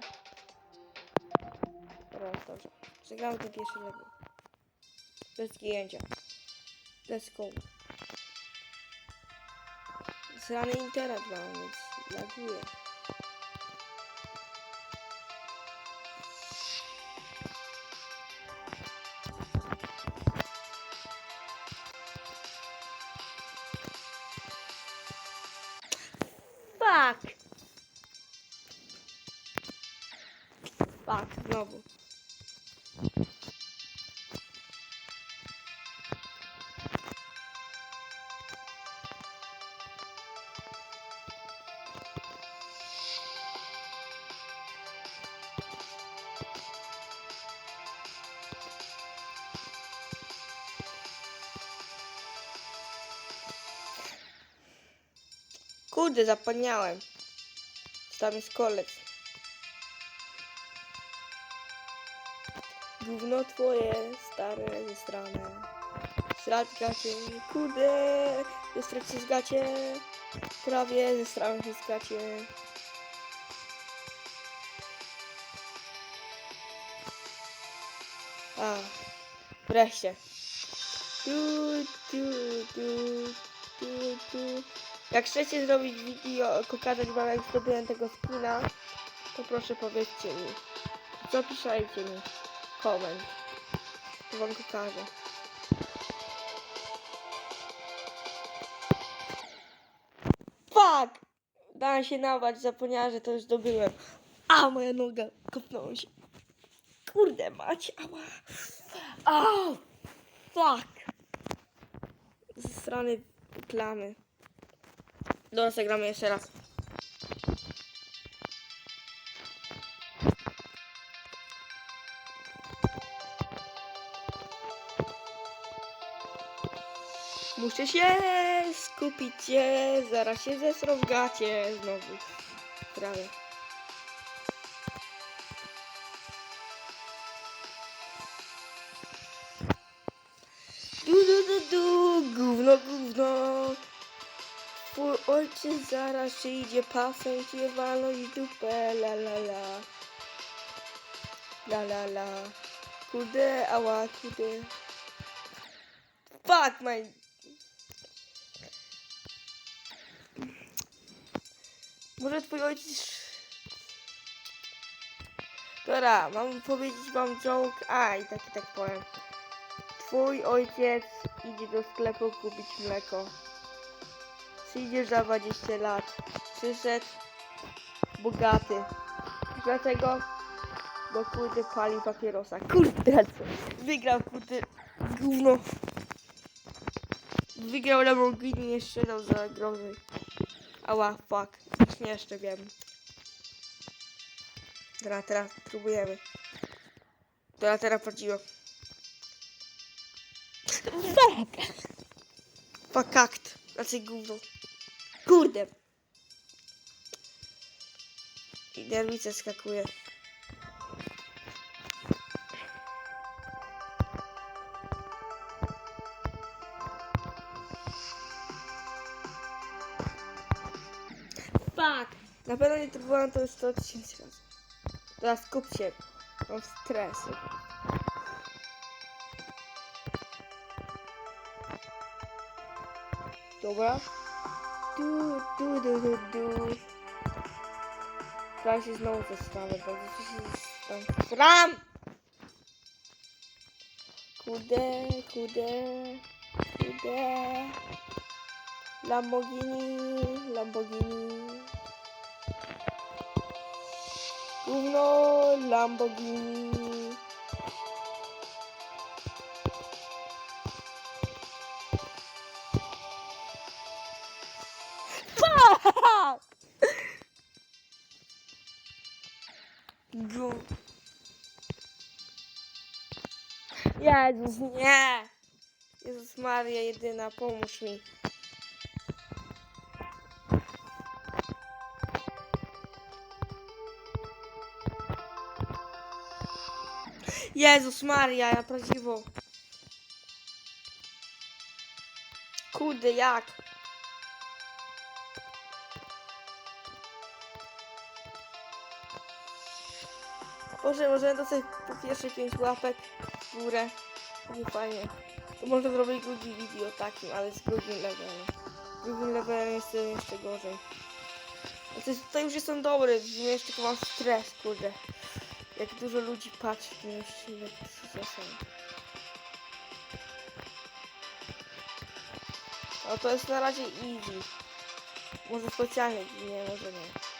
Dobra. Dobra, dobrze. Przegramy ten pierwszy level. Bez zgięcia. Let's go. Zrany internet mam, więc laguje. Fuck, znowu. Kurde, zapomniałem. Tam jest kolec. Gówno twoje, stare, zestrane. Srać gacie, kurde, zestrać się z gacie. Prawie zestrałem się z gacie. A, wreszcie. Tu, tu, tu, tu, tu. Jak chcecie zrobić video, pokazać wam jak zdobyłem tego skina, to proszę powiedzcie mi. Zapiszajcie mi koment. To wam pokażę. Fuck! Dałem się nawać, zapomniałem, że to już zdobyłem. A, moja noga, kopnąłem się. Kurde mać, ała. Oh, fuck. Ze strony plamy. Dobra, zagramy jeszcze raz. Muszę się skupić się, zaraz się zesrą w gacie znowu. Prawie. Du, du, du, du, gówno, gówno. Twój ojciec zaraz przyjdzie, pasem cię walnąć w dupę, la la la. La la la. Kurde, ała, kurde. Fuck my... Może twój ojciec... Dobra, mam powiedzieć wam joke, a i tak i tak powiem. Twój ojciec idzie do sklepu kupić mleko. Przyjdziesz za 20 lat. Przyszedł bogaty. Dlatego bo kurde pali papierosa. Kurde? Wygrał kurde gówno. Wygrał Lamborghini jeszcze dał za grozy. Ała, fuck. Już nie jeszcze wiem. Dobra, teraz próbujemy. Dobra, teraz prawdziwe. Fuck! Fuck akt. Znaczy gówno. Kurde. I nerwice skakuje. Fuck! Na pewno nie próbowałam to już 100 tysięcy razy. Teraz skup się. Mam stres. Dobra. Du, du, du, du, du. Teraz się znowu zastanę, bo to się sram! Kude, kude, kude. Lamborghini, Lamborghini. Gówno, Lamborghini. Fuck! Gu- Jezus, nie! Jezus Maria, jedyna, pomóż mi. Jezus Maria, ja prawdziwo. Kurde, jak? Może możemy dostać po pierwsze 5 łapek w górę. Będzie fajnie. To może zrobić drugi video takim, ale z drugim levelem. Z drugim levelem jest to jeszcze gorzej. To jest, tutaj już jestem dobry, wiem, jeszcze mam stres, kurde. Jak dużo ludzi patrzy, to już ile czasem. No to jest na razie easy. Może specjalnie, nie, może nie.